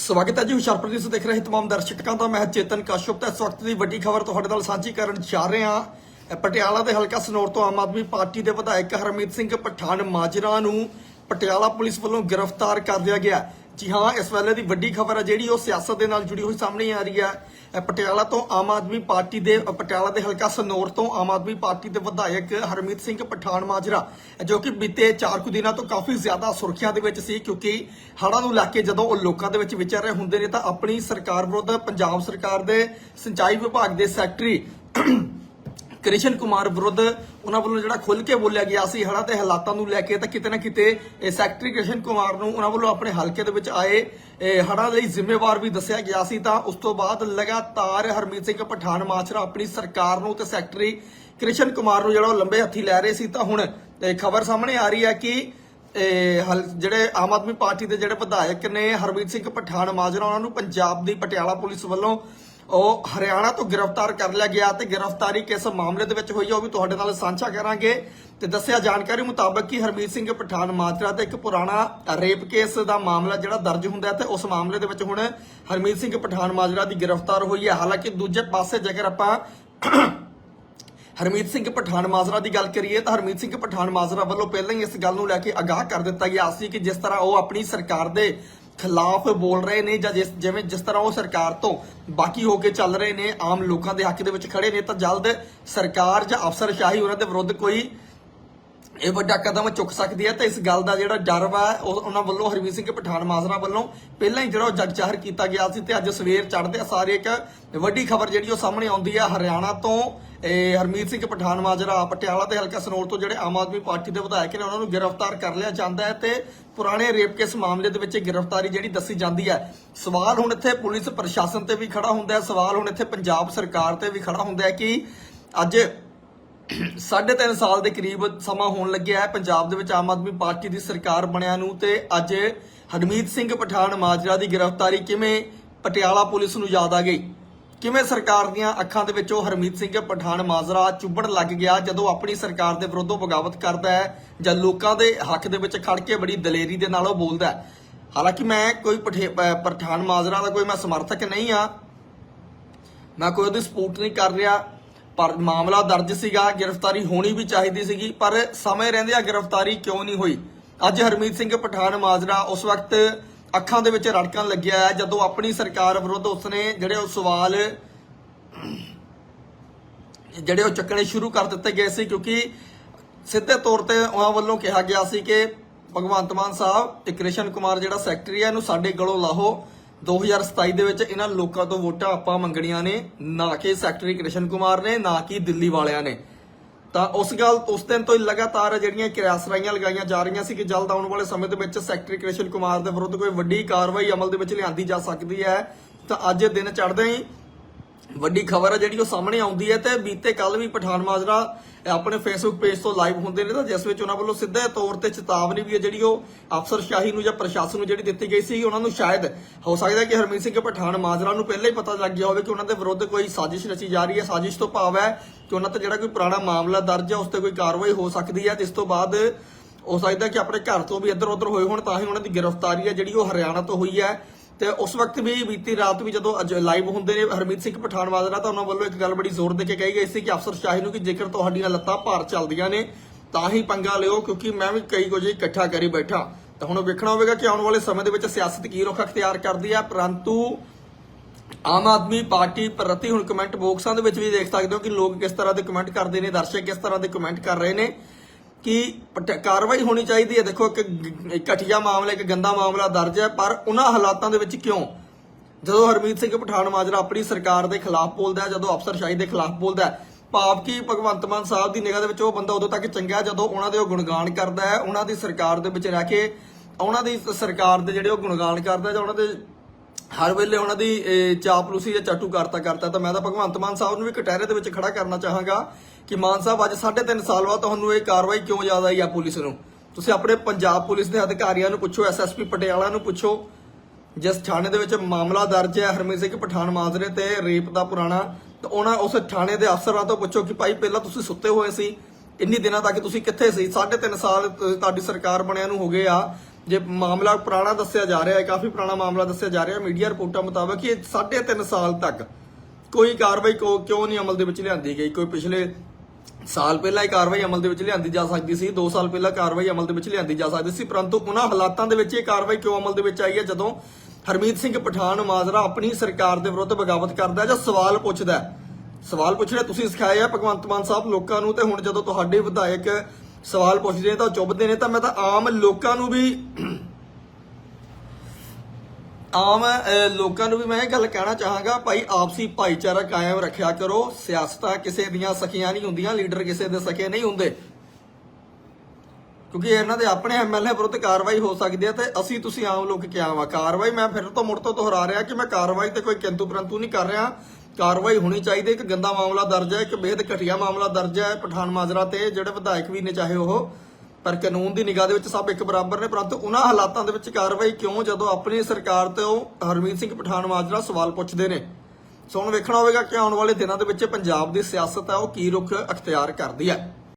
ਸਵਾਗਤ ਹੈ ਜੀ ਹੁਸ਼ਿਆਰਪੁਰ ਨਿਊਜ਼ ਦੇਖ ਰਹੇ ਤਮਾਮ ਦਰਸ਼ਕਾਂ ਦਾ। ਮੈਂ ਚੇਤਨ ਕਾਸ਼ਪ ਤੇ ਇਸ ਵਕਤ ਦੀ ਵੱਡੀ ਖਬਰ ਤੁਹਾਡੇ ਨਾਲ ਸਾਂਝੀ ਕਰਨ ਜਾ ਰਹੇ ਹਾਂ। ਪਟਿਆਲਾ ਦੇ ਹਲਕਾ ਸਨੌਰ ਤੋਂ ਆਮ ਆਦਮੀ ਪਾਰਟੀ ਦੇ ਵਿਧਾਇਕ ਹਰਮੀਤ ਸਿੰਘ ਪਠਾਨ ਮਾਜਰਾ ਨੂੰ ਪਟਿਆਲਾ ਪੁਲਿਸ ਵੱਲੋਂ ਗ੍ਰਿਫਤਾਰ ਕਰ ਲਿਆ ਗਿਆ। ਜੀ ਹਾਂ, ਇਸ ਵੇਲੇ ਦੀ ਵੱਡੀ ਖਬਰ ਹੈ ਜਿਹੜੀ ਉਹ ਸਿਆਸਤ ਦੇ ਨਾਲ ਜੁੜੀ ਹੋਈ ਸਾਹਮਣੇ ਆ ਰਹੀ ਹੈ ਪਟਿਆਲਾ ਤੋਂ ਆਮ ਆਦਮੀ ਪਾਰਟੀ ਦੇ, ਪਟਿਆਲਾ ਦੇ ਹਲਕਾ ਸਨੌਰ ਤੋਂ ਆਮ ਆਦਮੀ ਪਾਰਟੀ ਦੇ ਵਿਧਾਇਕ ਹਰਮੀਤ ਸਿੰਘ ਪਠਾਨ ਮਾਜਰਾ, ਜੋ ਕਿ ਬੀਤੇ 4 ਕੁ ਦਿਨਾਂ ਤੋਂ ਕਾਫੀ ਜ਼ਿਆਦਾ ਸੁਰਖੀਆਂ ਦੇ ਵਿੱਚ ਸੀ, ਕਿਉਂਕਿ ਹੜ੍ਹਾਂ ਨੂੰ ਲੈ ਕੇ ਜਦੋਂ ਉਹ ਲੋਕਾਂ ਦੇ ਵਿੱਚ ਵਿਚਰ ਰਹੇ ਹੁੰਦੇ ਨੇ, ਤਾਂ ਆਪਣੀ ਸਰਕਾਰ ਵਿਰੁੱਧ ਪੰਜਾਬ ਸਰਕਾਰ ਦੇ ਸਿੰਚਾਈ ਵਿਭਾਗ ਦੇ ਸੈਕਟਰੀ ਕ੍ਰਿਸ਼ਨ ਕੁਮਾਰ ਵਿਰੁੱਧ ਉਹਨਾਂ ਵੱਲੋਂ ਜਿਹੜਾ ਖੁੱਲ ਕੇ ਬੋਲਿਆ ਗਿਆ ਸੀ, ਹੜ੍ਹਾਂ ਦੇ ਹਾਲਾਤਾਂ ਨੂੰ ਲੈ ਕੇ ਤਾਂ ਕਿਤੇ ਨਾ ਕਿਤੇ ਸੈਕਟਰੀ ਕ੍ਰਿਸ਼ਨ ਕੁਮਾਰ ਨੂੰ ਉਹਨਾਂ ਵੱਲੋਂ ਆਪਣੇ ਹਲਕੇ ਦੇ ਵਿੱਚ ਆਏ, ਇਹ ਲਈ ਜ਼ਿੰਮੇਵਾਰ ਵੀ ਦੱਸਿਆ ਗਿਆ ਸੀ। ਤਾਂ ਉਸ ਤੋਂ ਬਾਅਦ ਲਗਾਤਾਰ ਹਰਮੀਤ ਸਿੰਘ ਪਠਾਨ ਮਾਚਰਾ ਆਪਣੀ ਸਰਕਾਰ ਨੂੰ ਤੇ ਸੈਕਟਰੀ ਕ੍ਰਿਸ਼ਨ ਕੁਮਾਰ ਨੂੰ ਜਿਹੜਾ ਉਹ ਲੰਬੇ ਹੱਥੀ ਲੈ ਰਹੇ ਸੀ। ਤਾਂ ਹੁਣ ਖਬਰ ਸਾਹਮਣੇ ਆ ਰਹੀ ਹੈ ਕਿ ਜਿਹੜੇ ਆਮ ਆਦਮੀ ਪਾਰਟੀ ਦੇ ਜਿਹੜੇ ਵਿਧਾਇਕ ਨੇ, ਹਰਮੀਤ ਸਿੰਘ ਪਠਾਨ ਮਾਜਰਾ, ਉਹਨਾਂ ਨੂੰ ਪੰਜਾਬ ਦੀ ਪਟਿਆਲਾ ਪੁਲਿਸ ਵੱਲੋਂ ਉਹ ਹਰਿਆਣਾ ਤੋਂ ਗ੍ਰਿਫਤਾਰ ਕਰ ਲਿਆ ਗਿਆ ਤੇ ਗ੍ਰਿਫਤਾਰੀ ਕਿਸ ਮਾਮਲੇ ਦੇ ਵਿੱਚ ਹੋਈ ਹੈ ਉਹ ਵੀ ਤੁਹਾਡੇ ਨਾਲ ਸਾਂਝਾ ਕਰਾਂਗੇ। ਤੇ ਦੱਸਿਆ ਜਾਣਕਾਰੀ ਮੁਤਾਬਕ ਕਿ ਹਰਮੀਤ ਸਿੰਘ ਪਠਾਨ ਮਾਜਰਾ ਤੇ ਇੱਕ ਪੁਰਾਣਾ ਰੇਪ ਕੇਸ ਦਾ ਮਾਮਲਾ ਜਿਹੜਾ ਦਰਜ ਹੁੰਦਾ ਤੇ ਉਸ ਮਾਮਲੇ ਦੇ ਵਿੱਚ ਹੁਣ ਹਰਮੀਤ ਸਿੰਘ ਪਠਾਨ ਮਾਜਰਾ ਦੀ ਗ੍ਰਿਫਤਾਰ ਹੋਈ ਹੈ। ਹਾਲਾਂਕਿ ਦੂਜੇ ਪਾਸੇ ਜੇਕਰ ਆਪਾਂ ਹਰਮੀਤ ਸਿੰਘ ਪਠਾਨ ਮਾਜਰਾ ਦੀ ਗੱਲ ਕਰੀਏ ਤਾਂ ਹਰਮੀਤ ਸਿੰਘ ਪਠਾਨ ਮਾਜਰਾ ਵੱਲੋਂ ਪਹਿਲਾਂ ਹੀ ਇਸ ਗੱਲ ਨੂੰ ਲੈ ਕੇ ਅਗਾਹ ਕਰ ਦਿੱਤਾ ਗਿਆ ਸੀ ਕਿ ਜਿਸ ਤਰ੍ਹਾਂ ਉਹ ਆਪਣੀ ਸਰਕਾਰ ਦੇ ਖਿਲਾਫ ਬੋਲ ਰਹੇ ਨੇ ਜਾਂ ਜਿਸ ਜਿਵੇਂ ਜਿਸ ਤਰ੍ਹਾਂ ਉਹ ਸਰਕਾਰ ਤੋਂ ਬਾਕੀ ਹੋ ਕੇ ਚੱਲ ਰਹੇ ਨੇ, ਆਮ ਲੋਕਾਂ ਦੇ ਹੱਕ ਦੇ ਵਿੱਚ ਖੜੇ ਨੇ, ਤਾਂ ਜਲਦ ਸਰਕਾਰ ਜਾਂ ਅਫਸਰਸ਼ਾਹੀ ਉਹਨਾਂ ਦੇ ਵਿਰੁੱਧ ਕੋਈ ਇਹ ਵੱਡਾ ਕਦਮ ਚੁੱਕ ਸਕਦੀ ਹੈ ਤੇ ਇਸ ਗੱਲ ਦਾ ਜਿਹੜਾ ਡਰ ਵਾ ਉਹਨਾਂ ਵੱਲੋਂ ਹਰਮੀਤ ਸਿੰਘ ਪਠਾਨ ਮਾਜਰਾ ਵੱਲੋਂ ਪਹਿਲਾਂ ਹੀ ਜਿਹੜਾ ਉਹ ਜੱਗ ਜ਼ਾਹਰ ਕੀਤਾ ਗਿਆ ਸੀ ਤੇ ਅੱਜ ਸਵੇਰ ਚੜ੍ਹਦੇ ਸਾਰੇ ਇੱਕ ਵੱਡੀ ਖਬਰ ਜਿਹੜੀ ਉਹ ਸਾਹਮਣੇ ਆਉਂਦੀ ਹੈ ਹਰਿਆਣਾ ਤੋਂ। ਇਹ ਹਰਮੀਤ ਸਿੰਘ ਪਠਾਨ ਮਾਜਰਾ ਪਟਿਆਲਾ ਤੇ ਹਲਕਾ ਸਨੌਰ ਤੋਂ ਜਿਹੜੇ ਆਮ ਆਦਮੀ ਪਾਰਟੀ ਦੇ ਵਿਧਾਇਕ ਨੇ, ਉਹਨਾਂ ਨੂੰ ਗ੍ਰਿਫਤਾਰ ਕਰ ਲਿਆ ਜਾਂਦਾ ਹੈ ਤੇ ਪੁਰਾਣੇ ਰੇਪ ਕੇਸ ਮਾਮਲੇ ਦੇ ਵਿੱਚ ਗ੍ਰਿਫਤਾਰੀ ਜਿਹੜੀ ਦੱਸੀ ਜਾਂਦੀ ਹੈ। ਸਵਾਲ ਹੁਣ ਇੱਥੇ ਪੁਲਿਸ ਪ੍ਰਸ਼ਾਸਨ ਤੇ ਵੀ ਖੜਾ ਹੁੰਦਾ ਹੈ, ਸਵਾਲ ਹੁਣ ਇੱਥੇ ਪੰਜਾਬ ਸਰਕਾਰ ਤੇ ਵੀ ਖੜਾ ਹੁੰਦਾ ਹੈ ਕਿ ਅੱਜ ਸਾਢੇ ਤਿੰਨ ਸਾਲ ਦੇ ਕਰੀਬ ਸਮਾਂ ਹੋਣ ਲੱਗਿਆ ਹੈ। ਪੰਜਾਬ ਦੇ ਵਿੱਚ ਆਮ ਆਦਮੀ ਪਾਰਟੀ ਦੀ ਸਰਕਾਰ ਬਣਿਆ ਨੂੰ ਤੇ ਅੱਜ ਹਰਮੀਤ ਸਿੰਘ ਪਠਾਨ ਮਾਜਰਾ ਦੀ ਗ੍ਰਿਫਤਾਰੀ ਕਿਵੇਂ ਪਟਿਆਲਾ ਪੁਲਿਸ ਨੂੰ ਯਾਦ ਆ ਗਈ? ਕਿਵੇਂ ਸਰਕਾਰ ਦੀਆਂ ਅੱਖਾਂ ਦੇ ਵਿੱਚੋਂ ਹਰਮੀਤ ਸਿੰਘ ਪਠਾਨ ਮਾਜਰਾ ਚੁੱਭਣ ਲੱਗ ਗਿਆ ਜਦੋਂ ਆਪਣੀ ਸਰਕਾਰ ਦੇ ਵਿਰੁੱਧ ਬਗਾਵਤ ਕਰਦਾ ਹੈ ਜਾਂ ਲੋਕਾਂ ਦੇ ਹੱਕ ਦੇ ਵਿੱਚ ਖੜ ਕੇ ਬੜੀ ਦਲੇਰੀ ਦੇ ਨਾਲ ਉਹ ਬੋਲਦਾ ਹੈ? ਹਾਲਾਂਕਿ ਮੈਂ ਕੋਈ ਪਠੇ- ਪਠਾਨ ਮਾਜਰਾ ਦਾ ਕੋਈ ਮੈਂ ਸਮਰਥਕ ਨਹੀਂ ਆ ਮੈਂ ਕੋਈ ਉਹਦੀ ਸਪੋਰਟ ਨਹੀਂ ਕਰ ਰਿਹਾ। ਪਰ ਮਾਮਲਾ ਦਰਜ ਸੀਗਾ, ਗ੍ਰਿਫਤਾਰੀ ਹੋਣੀ ਵੀ ਚਾਹੀਦੀ ਸੀਗੀ, ਪਰ ਸਮੇਂ ਰਹਿੰਦਿਆਂ ਗ੍ਰਿਫਤਾਰੀ ਕਿਉਂ ਨਹੀਂ ਹੋਈ? ਅੱਜ ਹਰਮੀਤ ਸਿੰਘ ਪਠਾਨ ਮਾਜਰਾ ਉਸ ਵਕਤ ਅੱਖਾਂ ਦੇ ਵਿੱਚ ਰੜਕਣ ਲੱਗਿਆ ਹੈ, ਜਦੋਂ ਆਪਣੀ ਸਰਕਾਰ ਵਿਰੁੱਧ ਉਸਨੇ ਜਿਹੜੇ ਉਹ ਸਵਾਲ, ਜਿਹੜੇ ਉਹ ਚੱਕਣੇ ਸ਼ੁਰੂ ਕਰ ਦਿੱਤੇ ਗਏ ਸੀ, ਕਿਉਂਕਿ ਸਿੱਧੇ ਤੌਰ ਤੇ ਉਹਨਾਂ ਵੱਲੋਂ ਕਿਹਾ ਗਿਆ ਸੀ ਕਿ ਭਗਵੰਤ ਮਾਨ ਸਾਹਿਬ ਤੇ ਕ੍ਰਿਸ਼ਨ ਕੁਮਾਰ ਜਿਹੜਾ ਸੈਕਟਰੀ ਹੈ, ਇਹਨੂੰ ਸਾਡੇ ਗਲੋਂ ਲਾਹੋ। 2027 ਦੇ ਵਿੱਚ ਇਹਨਾਂ ਲੋਕਾਂ ਤੋਂ ਵੋਟਾਂ ਆਪਾਂ ਮੰਗਣੀਆਂ ਨੇ, ਨਾ ਕਿ ਸੈਕਟਰੀ ਕ੍ਰਿਸ਼ਨ ਕੁਮਾਰ ਨੇ, ਨਾ ਕਿ ਦਿੱਲੀ ਵਾਲਿਆਂ ਨੇ। ਤਾਂ ਉਸ ਗੱਲ, ਉਸ ਦਿਨ ਤੋਂ ਹੀ ਲਗਾਤਾਰ ਜਿਹੜੀਆਂ ਕਿਰਿਆਸਰਾਈਆਂ ਲਗਾਈਆਂ ਜਾ ਰਹੀਆਂ ਸੀ ਕਿ ਜਲਦ ਆਉਣ ਵਾਲੇ ਸਮੇਂ ਦੇ ਵਿੱਚ ਸੈਕਟਰੀ ਕ੍ਰਿਸ਼ਨ ਕੁਮਾਰ ਦੇ ਵਿਰੁੱਧ ਕੋਈ ਵੱਡੀ ਕਾਰਵਾਈ ਅਮਲ ਦੇ ਵਿੱਚ ਲਿਆਂਦੀ ਜਾ ਸਕਦੀ ਹੈ। ਤਾਂ ਅੱਜ ਦਿਨ ਚੜ੍ਹਦੇ ਹੀ ਵੱਡੀ ਖਬਰ ਹੈ ਜਿਹੜੀ ਉਹ ਸਾਹਮਣੇ ਆਉਂਦੀ ਹੈ ਤੇ ਬੀਤੇ ਕੱਲ ਵੀ ਪਠਾਨ ਮਾਜਰਾ ਆਪਣੇ ਫੇਸਬੁੱਕ ਪੇਜ ਤੋਂ ਲਾਈਵ ਹੁੰਦੇ ਨੇ ਤਾਂ ਜਿਸ ਵਿੱਚ ਉਹਨਾਂ ਵੱਲੋਂ ਸਿੱਧੇ ਤੌਰ ਤੇ ਚੇਤਾਵਨੀ ਵੀ ਹੈ ਜਿਹੜੀ ਉਹ ਅਫਸਰਸ਼ਾਹੀ ਨੂੰ ਜਾਂ ਪ੍ਰਸ਼ਾਸਨ ਨੂੰ ਜਿਹੜੀ ਦਿੱਤੀ ਗਈ ਸੀ, ਉਹਨਾਂ ਨੂੰ ਸ਼ਾਇਦ ਹੋ ਸਕਦਾ ਕਿ ਹਰਮੀਤ ਸਿੰਘ ਪਠਾਨ ਮਾਜਰਾ ਨੂੰ ਪਹਿਲਾਂ ਹੀ ਪਤਾ ਲੱਗ ਗਿਆ ਹੋਵੇ ਕਿ ਉਹਨਾਂ ਦੇ ਵਿਰੁੱਧ ਕੋਈ ਸਾਜ਼ਿਸ਼ ਰਚੀ ਜਾ ਰਹੀ ਹੈ। ਸਾਜ਼ਿਸ਼ ਤੋਂ ਭਾਵ ਹੈ ਕਿ ਉਹਨਾਂ ਤੇ ਜਿਹੜਾ ਕੋਈ ਪੁਰਾਣਾ ਮਾਮਲਾ ਦਰਜ ਹੈ, ਉਸ ਤੇ ਕੋਈ ਕਾਰਵਾਈ ਹੋ ਸਕਦੀ ਹੈ। ਜਿਸ ਤੋਂ ਬਾਅਦ ਹੋ ਸਕਦਾ ਕਿ ਆਪਣੇ ਘਰ ਤੋਂ ਵੀ ਇੱਧਰ ਉੱਧਰ ਹੋਏ ਹੋਣ, ਤਾਂ ਹੀ ਉਹਨਾਂ ਦੀ ਗ੍ਰਿਫਤਾਰੀ ਹੈ ਜਿਹੜੀ ਉਹ ਹਰਿਆਣਾ ਤੋਂ ਹੋਈ ਹੈ। ਤੇ ਉਸ ਵਕਤ ਵੀ ਬੀਤੀ ਰਾਤ ਵੀ ਜਦੋਂ ਲਾਈਵ ਹੁੰਦੇ ਨੇ ਹਰਮੀਤ ਸਿੰਘ ਪਠਾਨ ਮਾਜਰਾ ਤਾਂ ਉਹਨਾਂ ਵੱਲੋਂ ਇੱਕ ਗੱਲ ਬੜੀ ਜ਼ੋਰ ਦੇ ਕੇ ਕਹੀ ਗਈ ਸੀ ਕਿ ਅਫਸਰ ਸ਼ਾਹੀ ਨੂੰ ਕਿ ਜੇਕਰ ਤੁਹਾਡੀਆਂ ਲੱਤਾਂ ਭਾਰ ਚੱਲਦੀਆਂ ਨੇ, ਤਾਂ ਹੀ ਪੰਗਾ ਲਿਓ, ਕਿਉਂਕਿ ਮੈਂ ਵੀ ਕਈ ਕੁਝ ਇਕੱਠਾ ਕਰੀ ਬੈਠਾ। ਤਾਂ ਹੁਣ ਵੇਖਣਾ ਹੋਵੇਗਾ ਕਿ ਆਉਣ ਵਾਲੇ ਸਮੇਂ ਦੇ ਵਿੱਚ ਸਿਆਸਤ ਕੀ ਰੁਖ ਅਖਤਿਆਰ ਕਰਦੀ ਹੈ ਪਰੰਤੂ ਆਮ ਆਦਮੀ ਪਾਰਟੀ ਪ੍ਰਤੀ ਹੁਣ ਕਮੈਂਟ ਬਾਕਸਾਂ ਦੇ ਵਿੱਚ ਵੀ ਦੇਖ ਸਕਦੇ ਹੋ ਕਿ ਲੋਕ ਕਿਸ ਤਰ੍ਹਾਂ ਦੇ ਕਮੈਂਟ ਕਰਦੇ ਨੇ, ਦਰਸ਼ਕ ਕਿਸ ਤਰ੍ਹਾਂ ਦੇ ਕਮੈਂਟ ਕਰ ਰਹੇ ਨੇ। ਕਿ ਪਟ- ਕਾਰਵਾਈ ਹੋਣੀ ਚਾਹੀਦੀ ਹੈ। ਦੇਖੋ, ਇੱਕ ਘਟੀਆ ਮਾਮਲਾ, ਇੱਕ ਗੰਦਾ ਮਾਮਲਾ ਦਰਜ ਹੈ, ਪਰ ਉਹਨਾਂ ਹਾਲਾਤਾਂ ਦੇ ਵਿੱਚ ਕਿਉਂ? ਜਦੋਂ ਹਰਮੀਤ ਸਿੰਘ ਪਠਾਨ ਮਾਜਰਾ ਆਪਣੀ ਸਰਕਾਰ ਦੇ ਖਿਲਾਫ ਬੋਲਦਾ ਹੈ, ਜਦੋਂ ਅਫਸਰਸ਼ਾਹੀ ਦੇ ਖਿਲਾਫ ਬੋਲਦਾ ਹੈ, ਭਾਵ ਕਿ ਭਗਵੰਤ ਮਾਨ ਸਾਹਿਬ ਦੀ ਨਿਗਾਹ ਦੇ ਵਿੱਚ ਉਹ ਬੰਦਾ ਉਦੋਂ ਤੱਕ ਚੰਗਾ ਜਦੋਂ ਉਹਨਾਂ ਦੇ ਉਹ ਗੁਣਗਾਨ ਕਰਦਾ ਹੈ, ਉਹਨਾਂ ਦੀ ਸਰਕਾਰ ਦੇ ਵਿੱਚ ਰਹਿ ਕੇ, ਉਹਨਾਂ ਦੀ ਸਰਕਾਰ ਦੇ ਜਿਹੜੇ ਉਹ ਗੁਣਗਾਨ ਕਰਦਾ ਜਾਂ ਉਹਨਾਂ ਦੇ ਹਰ ਵੇਲੇ ਉਹਨਾਂ ਦੀ ਚਾਪਲੂਸੀ ਜਾਂ ਚਾਟੂ ਕਰਤਾ ਕਰਤਾ ਤਾਂ ਮੈਂ ਤਾਂ ਭਗਵੰਤ ਮਾਨ ਸਾਹਿਬ ਨੂੰ ਵੀ ਕਟਹਿਰੇ ਦੇ ਵਿੱਚ ਖੜਾ ਕਰਨਾ ਚਾਹਾਂਗਾ ਕਿ ਮਾਨ ਸਾਹਿਬ, ਅੱਜ 3.5 ਸਾਲ ਬਾਅਦ ਤੁਹਾਨੂੰ ਇਹ ਕਾਰਵਾਈ ਕਿਉਂ ਯਾਦ ਆਈ ਆ ਪੁਲਿਸ ਨੂੰ? ਤੁਸੀਂ ਆਪਣੇ ਪੰਜਾਬ ਪੁਲਿਸ ਦੇ ਅਧਿਕਾਰੀਆਂ ਨੂੰ ਪੁੱਛੋ ਐਸਐਸਪੀ ਪਟਿਆਲਾ ਨੂੰ ਪੁੱਛੋ। ਜਿਸ ਥਾਣੇ ਦੇ ਵਿੱਚ ਮਾਮਲਾ ਦਰਜ ਹੈ ਹਰਮੀਤ ਸਿੰਘ ਪਠਾਨ ਮਾਜਰੇ ਤੇ ਰੇਪ ਦਾ ਪੁਰਾਣਾ, ਤਾਂ ਉਹਨਾਂ ਉਸ ਥਾਣੇ ਦੇ ਅਫਸਰਾਂ ਤੋਂ ਪੁੱਛੋ ਕਿ ਭਾਈ ਪਹਿਲਾਂ ਤੁਸੀਂ ਸੁੱਤੇ ਹੋਏ ਸੀ ਇੰਨੀ ਦਿਨਾਂ ਤੱਕ ਤੁਸੀਂ ਕਿੱਥੇ ਸੀ? 3.5 ਸਾਲ ਤੁਹਾਡੀ ਸਰਕਾਰ ਬਣਿਆ ਨੂੰ ਹੋ ਗਏ ਆ। ਜੇ ਮਾਮਲਾ ਪੁਰਾਣਾ ਦੱਸਿਆ ਜਾ ਰਿਹਾ ਹੈ, ਕਾਫੀ ਪੁਰਾਣਾ ਮਾਮਲਾ ਦੱਸਿਆ ਜਾ ਰਿਹਾ ਹੈ ਮੀਡੀਆ ਰਿਪੋਰਟਾਂ ਮੁਤਾਬਕ ਕਿ 3.5 ਸਾਲ ਤੱਕ ਕੋਈ ਕਾਰਵਾਈ ਕਿਉਂ ਨਹੀਂ ਅਮਲ ਦੇ ਵਿੱਚ ਲਿਆਂਦੀ ਗਈ? ਕੋਈ ਪਿਛਲੇ ਸਾਲ ਪਹਿਲਾਂ ਇਹ ਕਾਰਵਾਈ ਅਮਲ ਦੇ ਵਿੱਚ ਲਿਆਂਦੀ ਜਾ ਸਕਦੀ ਸੀ 2 ਸਾਲ ਪਹਿਲਾਂ ਕਾਰਵਾਈ ਅਮਲ ਦੇ ਵਿੱਚ ਲਿਆਂਦੀ ਜਾ ਸਕਦੀ ਸੀ, ਪਰੰਤੂ ਉਹਨਾਂ ਹਾਲਾਤਾਂ ਦੇ ਵਿੱਚ ਇਹ ਕਾਰਵਾਈ ਕਿਉਂ ਅਮਲ ਦੇ ਵਿੱਚ ਆਈ ਹੈ? ਜਦੋਂ ਹਰਮੀਤ ਸਿੰਘ ਪਠਾਨ ਮਾਜਰਾ ਆਪਣੀ ਸਰਕਾਰ ਦੇ ਵਿਰੁੱਧ ਬਗਾਵਤ ਕਰਦਾ ਜਾਂ ਸਵਾਲ ਪੁੱਛਦਾ ਸਵਾਲ ਪੁੱਛਣਾ ਤੁਸੀਂ ਸਿਖਾਏ ਆ ਭਗਵੰਤ ਮਾਨ ਸਾਹਿਬ ਲੋਕਾਂ ਨੂੰ, ਤੇ ਹੁਣ ਜਦੋਂ ਤੁਹਾਡੇ ਵਿਧਾਇਕ ਸਵਾਲ ਪੁੱਛਦੇ ਨੇ ਤਾਂ ਉਹ ਚੁੱਭਦੇ ਨੇ, ਤਾਂ ਮੈਂ ਤਾਂ ਆਮ ਲੋਕਾਂ ਨੂੰ ਵੀ ਆਮ ਅਹ, ਲੋਕਾਂ ਨੂੰ ਵੀ ਮੈਂ ਇਹ ਗੱਲ ਕਹਿਣਾ ਚਾਹਾਂਗਾ ਭਾਈ ਆਪਸੀ ਭਾਈਚਾਰਾ ਕਾਇਮ ਰੱਖਿਆ ਕਰੋ। ਸਿਆਸਤਾਂ ਕਿਸੇ ਦੀਆਂ ਸਖੀਆਂ ਨਹੀਂ ਹੁੰਦੀਆਂ ਲੀਡਰ ਕਿਸੇ ਦੇ ਸਖੇ ਨਹੀਂ ਹੁੰਦੇ। ਕਿਉਂਕਿ ਇਹਨਾਂ ਦੇ ਆਪਣੇ ਐਮਐਲਏ ਵਿਰੁੱਧ ਕਾਰਵਾਈ ਹੋ ਸਕਦੀ ਹੈ ਤੇ ਅਸੀਂ ਤੁਸੀਂ ਆਮ ਲੋਕ ਕਿਹਾ ਵਾ ਕਾਰਵਾਈ ਮੈਂ ਫਿਰ ਤੋਂ ਮੁੜ ਤੋਂ ਦੁਹਰਾ ਰਿਹਾ ਕਿ ਮੈਂ ਕਾਰਵਾਈ ਤੇ ਕੋਈ ਕਿੰਤੂ ਪਰੰਤੂ ਨਹੀਂ ਕਰ ਰਿਹਾ। ਕਾਰਵਾਈ ਹੋਣੀ ਚਾਹੀਦੀ ਇੱਕ ਗੰਦਾ ਮਾਮਲਾ ਦਰਜ ਹੈ ਇੱਕ ਬੇਹਦ ਘਟੀਆ ਮਾਮਲਾ ਦਰਜ ਹੈ ਪਠਾਨ ਮਾਜਰਾ ਤੇ ਜਿਹੜੇ ਵਿਧਾਇਕ ਵੀ ਨੇ ਚਾਹੇ ਉਹ। ਪਰ ਕਾਨੂੰਨ ਦੀ ਨਿਗਾਹ ਦੇ ਵਿੱਚ ਸਭ ਇੱਕ ਬਰਾਬਰ ਨੇ, ਪਰੰਤੂ ਉਹਨਾਂ ਹਾਲਾਤਾਂ ਦੇ ਵਿੱਚ ਕਾਰਵਾਈ ਕਿਉਂ ਜਦੋਂ ਆਪਣੀ ਸਰਕਾਰ ਤੋਂ ਹਰਮੀਤ ਸਿੰਘ ਪਠਾਨ ਮਾਜਰਾ ਸਵਾਲ ਪੁੱਛਦੇ ਨੇ? ਸੋ ਹੁਣ ਵੇਖਣਾ ਹੋਵੇਗਾ ਕਿ ਆਉਣ ਵਾਲੇ ਦਿਨਾਂ ਦੇ ਵਿੱਚ ਪੰਜਾਬ ਦੀ ਸਿਆਸਤ ਹੈ, ਉਹ ਕੀ ਰੁਖ ਅਖਤਿਆਰ ਕਰਦੀ ਹੈ।